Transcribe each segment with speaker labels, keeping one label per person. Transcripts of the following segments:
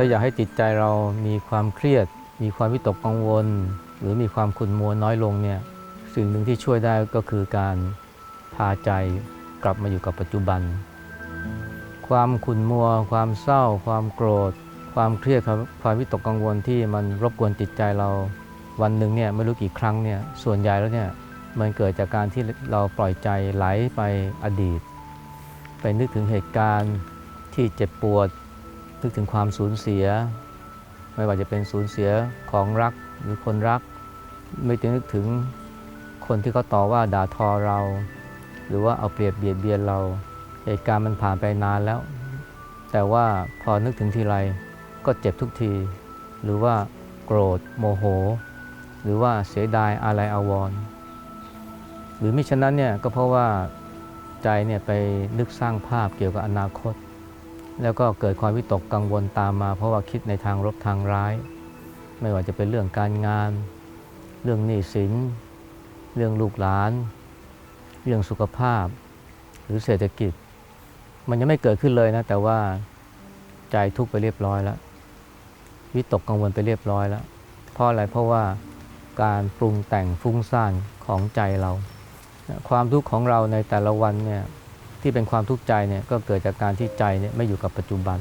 Speaker 1: ถ้าอยากให้จิตใจเรามีความเครียด มีความวิตกกังวล หรือมีความขุ่นมัวน้อยลงเนี่ยสิ่งหนึ่งที่ช่วยได้ก็คือการพาใจกลับมาอยู่กับปัจจุบัน ความขุ่นมัว ความเศร้า ความโกรธ ความเครียดความความวิตกกังวลที่มันรบกวนจิตใจเราวันหนึ่งเนี่ยไม่รู้กี่ครั้งเนี่ยส่วนใหญ่แล้วเนี่ยมันเกิดจากการที่เราปล่อยใจไหลไปอดีต ไปนึกถึงเหตุการณ์ที่เจ็บปวด นึกถึงความสูญเสีย ไม่ว่าจะเป็นสูญเสียของรักหรือคนรัก ไม่ถึงนึกถึงคนที่เขาต่อว่าด่าทอเรา หรือว่าเอาเปรียบเบียดเบียนเราเหตุการณ์มันผ่านไปนานแล้ว แต่ว่าพอนึกถึงทีไรก็เจ็บทุกที หรือว่าโกรธโมโห หรือว่าเสียดายอะไรอาวรณ์หรือไมิฉะนั้นเนี่ยก็เพราะว่าใจเนี่ยไปนึกสร้างภาพเกี่ยวกับอนาคต แล้วก็เกิดความวิตกกังวลตามมา เพราะว่าคิดในทางลบทางร้าย ไม่ว่าจะเป็นเรื่องการงาน เรื่องหนี้สิน เรื่องลูกหลาน เรื่องสุขภาพ หรือเศรษฐกิจ มันยังไม่เกิดขึ้นเลยนะ แต่ว่าใจทุกข์ไปเรียบร้อยแล้ว วิตกกังวลไปเรียบร้อยแล้ว เพราะอะไรเพราะว่าการปรุงแต่งฟุ้งซ่านของใจเรา ความทุกข์ของเราในแต่ละวันเนี่ย ที่เป็นความทุกข์ใจเนี่ยก็เกิดจากการที่ใจเนี่ยไม่อยู่กับปัจจุบัน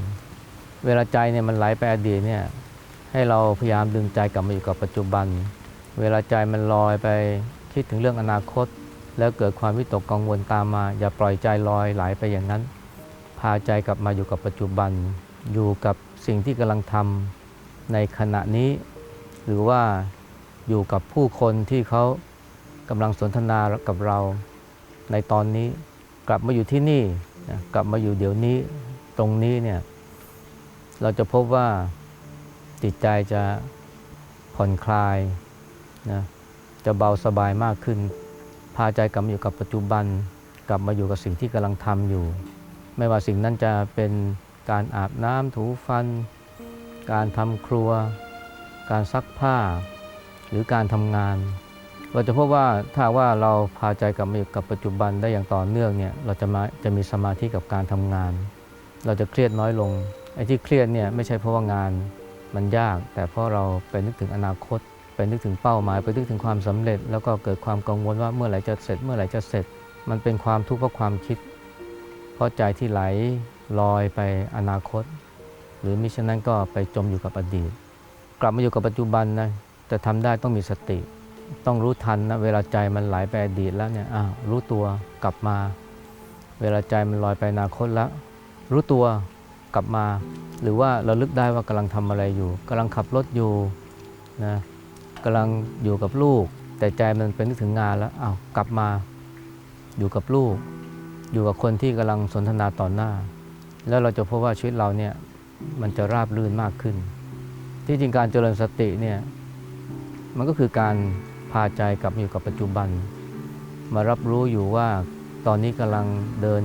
Speaker 1: เวลาใจเนี่ยมันไหลไปอดีตเนี่ยให้เราพยายามดึงใจกลับมาอยู่กับปัจจุบัน เวลาใจมันลอยไปคิดถึงเรื่องอนาคต แล้วเกิดความวิตกกังวลตามมา อย่าปล่อยใจลอยไหลไปอย่างนั้น พาใจกลับมาอยู่กับปัจจุบัน อยู่กับสิ่งที่กำลังทำในขณะนี้ หรือว่าอยู่กับผู้คนที่เขากำลังสนทนากับเราในตอนนี้ กลับมาอยู่ที่นี่นะกลับมาอยู่เดี๋ยวนี้ตรงนี้เนี่ยเราจะพบว่าจิตใจจะผ่อนคลายนะจะเบาสบายมากขึ้น พาใจกลับมาอยู่กับปัจจุบัน กลับมาอยู่กับสิ่งที่กำลังทำอยู่ ไม่ว่าสิ่งนั้นจะเป็นการอาบน้ำถูฟัน การทำครัว การซักผ้า หรือการทำงาน เราจะพบว่าถ้าว่าเราพาใจกลับมาอยู่กับปัจจุบันได้อย่างต่อเนื่องเนี่ยเราจะมาจะมีสมาธิกับการทำงาน เราจะเครียดน้อยลงไอ้ที่เครียดเนี่ยไม่ใช่เพราะว่างานมันยาก แต่เพราะเราไปนึกถึงอนาคต ไปนึกถึงเป้าหมาย ไปนึกถึงความสำเร็จ แล้วก็เกิดความกังวลว่าเมื่อไหร่จะเสร็จ เมื่อไหร่จะเสร็จ มันเป็นความทุกข์เพราะความคิด เพราะใจที่ไหลลอยไปอนาคต หรือมิฉะนั้นก็ไปจมอยู่กับอดีต กลับมาอยู่กับปัจจุบันนะจะทำได้ต้องมีสติ ต้องรู้ทันนะเวลาใจมันไหลไปอดีตแล้วเนี่ยอ้าวรู้ตัวกลับมา เวลาใจมันลอยไปอนาคตแล้ว รู้ตัวกลับมา หรือว่าเราลึกได้ว่ากำลังทำอะไรอยู่กำลังขับรถอยู่นะกำลังอยู่กับลูก แต่ใจมันเป็นนึกถึงงานแล้วอ้าวกลับมาอยู่กับลูก อยู่กับคนที่กำลังสนทนาต่อหน้า แล้วเราจะพบว่าชีวิตเราเนี่ยมันจะราบรื่นมากขึ้น ที่จริงการเจริญสติเนี่ยมันก็คือการ พาใจกลับมาอยู่กับปัจจุบัน มารับรู้อยู่ว่าตอนนี้กำลังเดิน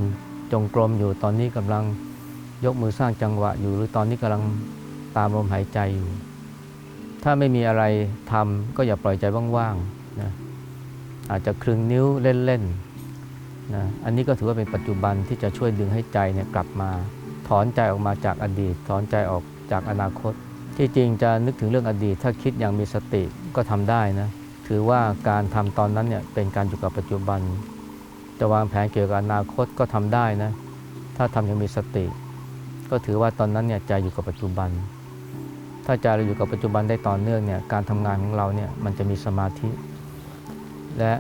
Speaker 1: จงกรมอยู่ตอนนี้กำลังยกมือสร้างจังหวะอยู่หรือตอนนี้กำลังตามลมหายใจอยู่ ถ้าไม่มีอะไรทำก็อย่าปล่อยใจว่างๆนะอาจจะคลึงนิ้วเล่นๆนะอันนี้ก็ถือว่าเป็นปัจจุบันที่จะช่วยดึงให้ใจเนี่ยกลับมา ถอนใจออกมาจากอดีต ถอนใจออกจากอนาคต ที่จริงจะนึกถึงเรื่องอดีต ถ้าคิดอย่างมีสติก็ทำได้นะ ถือว่าการทำตอนนั้นเนี่ยเป็นการอยู่กับปัจจุบัน จะวางแผนเกี่ยวกับอนาคตก็ทำได้นะ ถ้าทำอย่างมีสติ ก็ถือว่าตอนนั้นเนี่ยใจอยู่กับปัจจุบัน ถ้าใจเราอยู่กับปัจจุบันได้ต่อเนื่องเนี่ยการทำงานของเราเนี่ยมันจะมีสมาธิ และ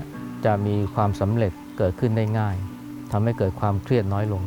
Speaker 1: จะมีความสำเร็จเกิดขึ้นได้ง่ายทำให้เกิดความเครียดน้อยลง